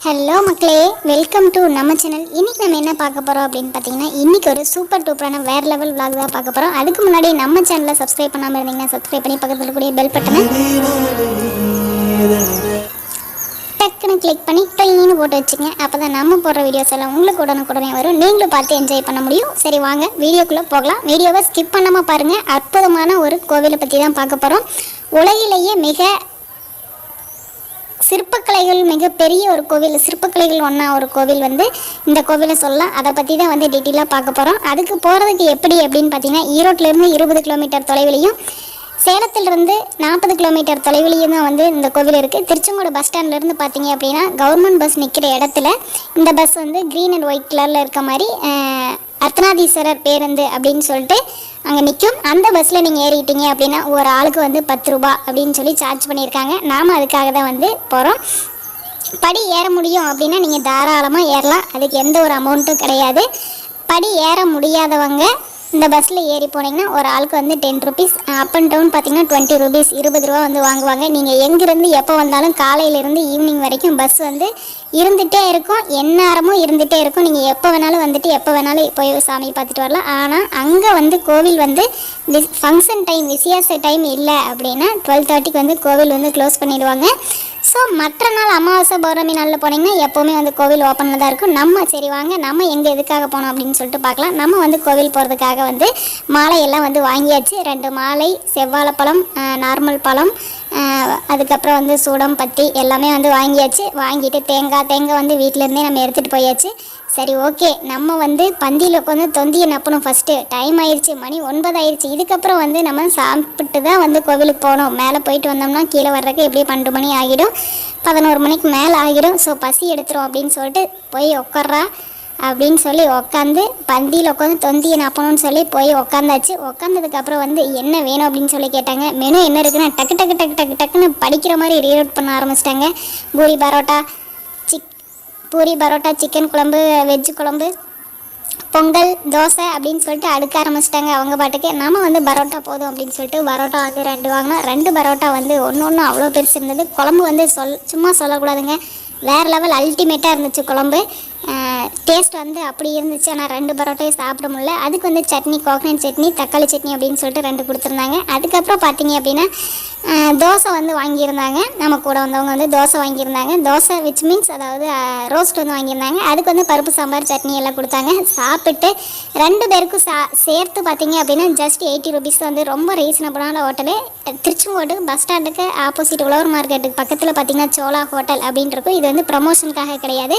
Hello மக்களே welcome to நம்ம channel இன்றைக்கி நம்ம என்ன பார்க்க போகிறோம் அப்படின்னு பார்த்தீங்கன்னா இன்றைக்கி ஒரு சூப்பர் டூப்பரான வேறு லெவல் vlog தான் பார்க்க போகிறோம் அதுக்கு முன்னாடி நம்ம சேனலை சப்ஸ்கிரைப் பண்ணாமல் இருந்தீங்கன்னா சப்ஸ்கிரைப் பண்ணி பக்கத்தில் இருக்கக்கூடிய பெல் பட்டனை டக்குன்னு கிளிக் பண்ணி டொயின்னு போட்டு வச்சுங்க அப்போ தான் நம்ம போடுற வீடியோஸ் எல்லாம் உங்களுக்கு உடனுக்குடனே வரும். நீங்களும் பார்த்து என்ஜாய் பண்ண முடியும். சரி வாங்க வீடியோக்குள்ளே போகலாம். வீடியோவை ஸ்கிப் பண்ணாமல் பாருங்கள் அற்புதமான ஒரு கோவிலை பற்றி தான் பார்க்க போகிறோம் உலகிலேயே மிக சிற்பக்கலைகள் மிகப்பெரிய ஒரு கோவில். சிற்பக்கலைகள் ஒன்றா ஒரு கோவில் வந்து இந்த கோவிலை சொல்லலாம். அதை பற்றி தான் வந்து டீட்டெயிலாக பார்க்க போகிறோம் அதுக்கு போகிறதுக்கு எப்படி அப்படின்னு பார்த்தீங்கன்னா ஈரோட்டிலேருந்து இருபது கிலோமீட்டர் தொலைவிலையும் சேலத்திலிருந்து நாற்பது கிலோமீட்டர் தொலைவிலையும் தான் வந்து இந்த கோவில் இருக்குது திருச்செங்கோடு பஸ் ஸ்டாண்ட்லேருந்து பார்த்தீங்க அப்படின்னா கவர்மெண்ட் பஸ் நிற்கிற இடத்துல இந்த பஸ் வந்து க்ரீன் அண்ட் ஒயிட் கலரில் இருக்க மாதிரி அர்த்தநாதீஸ்வரர் பேருந்து அப்படின்னு சொல்லிட்டு அங்கே நிற்கும் அந்த பஸ்ஸில் நீங்கள் ஏறிட்டீங்க அப்படின்னா ஒரு ஆளுக்கு வந்து பத்து ரூபா அப்படின்னு சொல்லி சார்ஜ் பண்ணியிருக்காங்க. நாம் அதுக்காக தான் வந்து போகிறோம் படி ஏற முடியும் அப்படின்னா நீங்கள் தாராளமாக ஏறலாம். அதுக்கு எந்த ஒரு அமௌண்ட்டும் கிடையாது. படி ஏற முடியாதவங்க இந்த பஸ்ஸில் ஏறி போனீங்கன்னா ஒரு ஆளுக்கு வந்து ten rupees up and down பார்த்தீங்கன்னா டுவெண்ட்டி ருபீஸ் இருபது ரூபா வந்து வாங்குவாங்க. நீங்கள் எங்கேருந்து எப்போ வந்தாலும் காலையிலேருந்து ஈவினிங் வரைக்கும் பஸ் வந்து இருந்துகிட்டே இருக்கும் எந்நேரமும் இருந்துகிட்டே இருக்கும். நீங்கள் எப்போ வேணாலும் வந்துட்டு எப்போ வேணாலும் போய் சாமி பார்த்துட்டு வரலாம். ஆனால் அங்கே வந்து கோவில் வந்து ஃபங்க்ஷன் டைம் விசேஷ டைம் இல்லை அப்படின்னா டுவெல் தேர்ட்டிக்கு வந்து கோவில் வந்து க்ளோஸ் பண்ணிடுவாங்க. ஸோ மற்ற நாள் அமாவாசை பௌர்ணமி நாளில் போனீங்கன்னா எப்போவுமே வந்து கோவில் ஓப்பனில் தான் இருக்கும். நம்ம சரி வாங்க நம்ம எங்கே எதுக்காக போனோம் அப்படின்னு சொல்லிட்டு பார்க்கலாம். நம்ம வந்து கோவில் போகிறதுக்காக வந்து மாலையெல்லாம் வந்து வாங்கியாச்சு. ரெண்டு மாலை செவ்வாழைப்பழம் நார்மல் பழம் அதுக்கப்புறம் வந்து சூடம் பத்தி எல்லாமே வந்து வாங்கியாச்சு. வாங்கிட்டு தேங்காய் தேங்காய் வந்து வீட்டிலேருந்தே நம்ம எடுத்துகிட்டு போயாச்சு. சரி ஓகே. நம்ம வந்து பந்தியில் உட்காந்து தொந்தியை நப்பணும் ஃபஸ்ட்டு டைம் ஆயிடுச்சு மணி ஒன்பது ஆயிடுச்சு இதுக்கப்புறம் வந்து நம்ம சாப்பிட்டு தான் வந்து கோவிலுக்கு போகணும் மேலே போயிட்டு வந்தோம்னா கீழே வர்றதுக்கு எப்படியும் பன்னெண்டு மணி ஆகிடும். பதினோரு மணிக்கு மேலே ஆகிடும். ஸோ பசி எடுத்துரும் அப்படின்னு சொல்லிட்டு போய் உட்கார்றா அப்படின்னு சொல்லி உட்காந்து பந்தியில் உட்காந்து தொந்தியை நப்பணும்னு சொல்லி போய் உட்காந்தாச்சு உட்காந்ததுக்கப்புறம் வந்து என்ன வேணும்? அப்படின்னு சொல்லி கேட்டாங்க. மெனு என்ன இருக்குன்னா டக்கு டக்கு டக்கு டக்கு டக்குன்னு படிக்கிற மாதிரி ரீரோட் பண்ண ஆரம்பிச்சிட்டாங்க. பூரி பரோட்டா சிக் பூரி பரோட்டா சிக்கன் குழம்பு வெஜ்ஜு குழம்பு பொங்கல் தோசை அப்படின்னு சொல்லிட்டு அடுக்க ஆரம்பிச்சிட்டாங்க அவங்க பாட்டுக்கு. நாம் வந்து பரோட்டா போதும் அப்படின்னு சொல்லிட்டு பரோட்டா வந்து ரெண்டு வாங்கினோம் ரெண்டு பரோட்டா வந்து ஒன்று ஒன்று அவ்வளோ பெருசு இருந்தது. குழம்பு வந்து சொல் சும்மா சொல்லக்கூடாதுங்க. வேறு லெவல் அல்டிமேட்டாக இருந்துச்சு குழம்பு. டேஸ்ட் வந்து அப்படி இருந்துச்சு. ஆனால் ரெண்டு பரோட்டையும் சாப்பிட முடியல. அதுக்கு வந்து சட்னி கோகனட் சட்னி தக்காளி சட்னி அப்படின்னு சொல்லிட்டு ரெண்டு கொடுத்துருந்தாங்க. அதுக்கப்புறம் பார்த்தீங்க அப்படின்னா தோசை வந்து வாங்கியிருந்தாங்க. நம்ம கூட வந்தவங்க வந்து தோசை வாங்கியிருந்தாங்க. தோசை விச் மீன்ஸ் அதாவது ரோஸ்ட் வந்து வாங்கியிருந்தாங்க. அதுக்கு வந்து பருப்பு சாம்பார் சட்னி எல்லாம் கொடுத்தாங்க. சாப்பிட்டு ரெண்டு பேருக்கும் சா சேர்த்து பார்த்தீங்க அப்படின்னா ஜஸ்ட் எயிட்டி ருபீஸ் வந்து ரொம்ப ரீசனபிளான ஹோட்டலு திருச்செங்கோட்டுக்கு பஸ் ஸ்டாண்டுக்கு ஆப்போசிட் உழவர் மார்க்கெட்டுக்கு பக்கத்தில் பார்த்தீங்கன்னா சோலா ஹோட்டல் அப்படின்னு இருக்கும். இது வந்து ப்ரமோஷனுக்காக கிடையாது.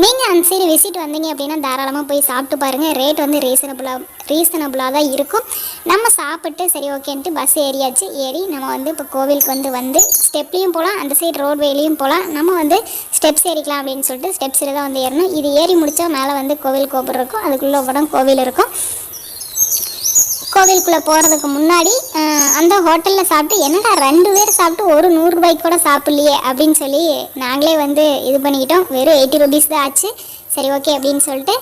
நீங்கள் அந்த சைடு விசிட் வந்தீங்க அப்படின்னா தாராளமாக போய் சாப்பிட்டு பாருங்கள் ரேட் வந்து ரீசனபுளாக ரீசனபுளாக தான் இருக்கும். நம்ம சாப்பிட்டு சரி ஓகேன்ட்டு பஸ் ஏறியாச்சு. ஏறி நம்ம வந்து இப்போ கோவிலுக்கு வந்து வந்து ஸ்டெப்லேயும் போகலாம் அந்த சைடு ரோட்வேலையும் போகலாம் நம்ம வந்து ஸ்டெப்ஸ் ஏறிக்கலாம் அப்படின்னு சொல்லிட்டு ஸ்டெப்ஸில் தான் வந்து ஏறணும். இது ஏறி முடித்தா மேலே வந்து கோவில் கோபுரம் இருக்கும். அதுக்குள்ளே படம் கோவில் இருக்கும். கோவிலுக்குள்ளே போகிறதுக்கு முன்னாடி அந்த ஹோட்டலில் சாப்பிட்டு என்னடா ரெண்டு பேர் சாப்பிட்டு ஒரு நூறுரூபாய்க்கு கூட சாப்பிட்லையே அப்படின்னு சொல்லி நாங்களே வந்து இது பண்ணிக்கிட்டோம். வெறும் எயிட்டி ருபீஸ் தான் ஆச்சு. சரி ஓகே அப்படின்னு சொல்லிட்டு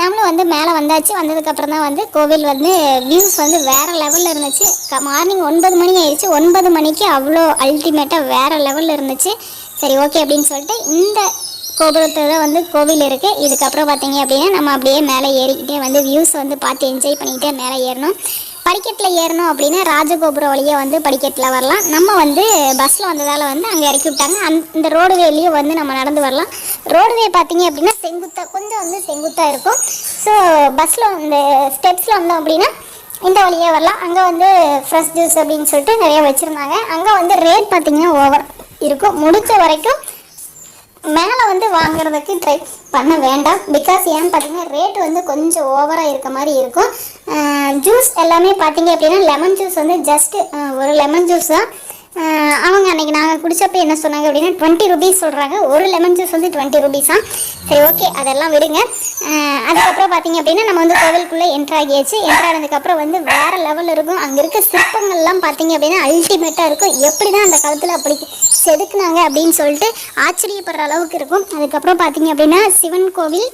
நாமளும் வந்து மேலே வந்தாச்சு. வந்ததுக்கப்புறம் தான் வந்து கோவில் வந்து வியூஸ் வந்து வேறு லெவலில் இருந்துச்சு. மார்னிங் ஒன்பது மணி ஆயிடுச்சு. ஒன்பது மணிக்கு அவ்வளோ அல்டிமேட்டாக வேறு லெவலில் இருந்துச்சு. சரி ஓகே அப்படின்னு சொல்லிட்டு இந்த கோபுரத்தில் தான் வந்து கோவில் இருக்குது இதுக்கப்புறம் பார்த்தீங்க அப்படின்னா நம்ம அப்படியே மேலே ஏறிக்கிட்டே வந்து வியூஸ் வந்து பார்த்து என்ஜாய் பண்ணிக்கிட்டே மேலே ஏறணும். படிக்கட்டில் ஏறணும் அப்படின்னா ராஜகோபுரம் வழியாக வந்து படிக்கட்டில் வரலாம். நம்ம வந்து பஸ்ஸில் வந்ததால் வந்து அங்கே இறக்கி விட்டாங்க. அந் இந்த ரோடுவேலையும் வந்து நம்ம நடந்து வரலாம். ரோடுவே பார்த்தீங்க அப்படின்னா செங்குத்தாக கொஞ்சம் வந்து செங்குத்தாக இருக்கும். ஸோ பஸ்ஸில் இந்த ஸ்டெப்ஸில் வந்தோம் அப்படின்னா இந்த வழியே வரலாம். அங்கே வந்து ஃப்ரெஷ் ஜூஸ் அப்படின்னு சொல்லிட்டு நிறைய வச்சுருந்தாங்க. அங்கே வந்து ரேட் பார்த்திங்கன்னா ஓவர் இருக்கும். முடித்த வரைக்கும் மேலே வந்து வாங்குறதுக்கு ட்ரை பண்ண வேண்டாம். பிகாஸ் ஏன்னு பார்த்தீங்கன்னா ரேட் வந்து கொஞ்சம் ஓவராக இருக்க மாதிரி இருக்கும். ஜூஸ் எல்லாமே பார்த்தீங்க அப்படின்னா லெமன் ஜூஸ் வந்து ஜஸ்ட்டு ஒரு லெமன் ஜூஸ் தான். அவங்க அன்றைக்கி நாங்கள் குடித்தப்போ என்ன சொன்னாங்க அப்படின்னா டுவெண்ட்டி ருபீஸ் சொல்கிறாங்க ஒரு லெமன் ஜூஸ் வந்து டுவெண்ட்டி ருபீஸ் தான் சரி ஓகே அதெல்லாம் விடுங்க. அதுக்கப்புறம் பார்த்தீங்க அப்படின்னா நம்ம வந்து கோவிலுக்குள்ளே என்ட்ரு ஆகியாச்சு. என்ட்ரு ஆனதுக்கப்புறம் வந்து வேறு லெவலில் இருக்கும். அங்கே இருக்க சிற்பங்கள்லாம் பார்த்தீங்க அப்படின்னா அல்டிமேட்டாக இருக்கும். எப்படி தான் அந்த காலத்தில் அப்படி செதுக்குனாங்க அப்படின்னு சொல்லிட்டு ஆச்சரியப்படுற அளவுக்கு இருக்கும். அதுக்கப்புறம் பார்த்தீங்க அப்படின்னா சிவன் கோவில்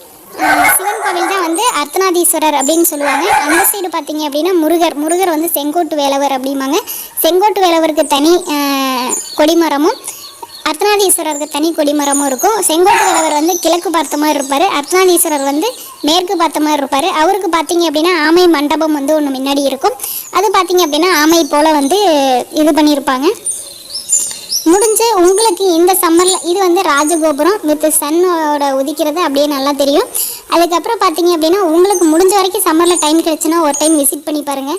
சிவன் கோவில் தான் வந்து அர்த்தநாதீஸ்வரர் அப்படின்னு சொல்லுவாங்க. அந்த சைடு பார்த்தீங்க அப்படின்னா முருகர் முருகர் வந்து செங்கோட்டு வேலவர் அப்படிம்பாங்க. செங்கோட்டு வேலவருக்கு தனி கொடிமரமும் அர்த்தநாதீஸ்வரருக்கு தனி கொடிமரமும் இருக்கும். செங்கோட்டு தலைவர் வந்து கிழக்கு பார்த்த மாதிரி இருப்பார். அர்த்தநாதீஸ்வரர் வந்து மேற்கு பார்த்த மாதிரி இருப்பார். அவருக்கு பார்த்தீங்க அப்படின்னா ஆமை மண்டபம் வந்து ஒன்று முன்னாடி இருக்கும். அது பார்த்தீங்க அப்படின்னா ஆமை போல் வந்து இது பண்ணியிருப்பாங்க. முடிஞ்சு உங்களுக்கு இந்த சம்மரில் இது வந்து ராஜகோபுரம் வித் சன்னோட உதிக்கிறது அப்படியே நல்லா தெரியும். அதுக்கப்புறம் பார்த்தீங்க அப்படின்னா உங்களுக்கு முடிஞ்ச வரைக்கும் சம்மரில் டைம் கிடச்சுன்னா ஒரு டைம் விசிட் பண்ணி பாருங்கள்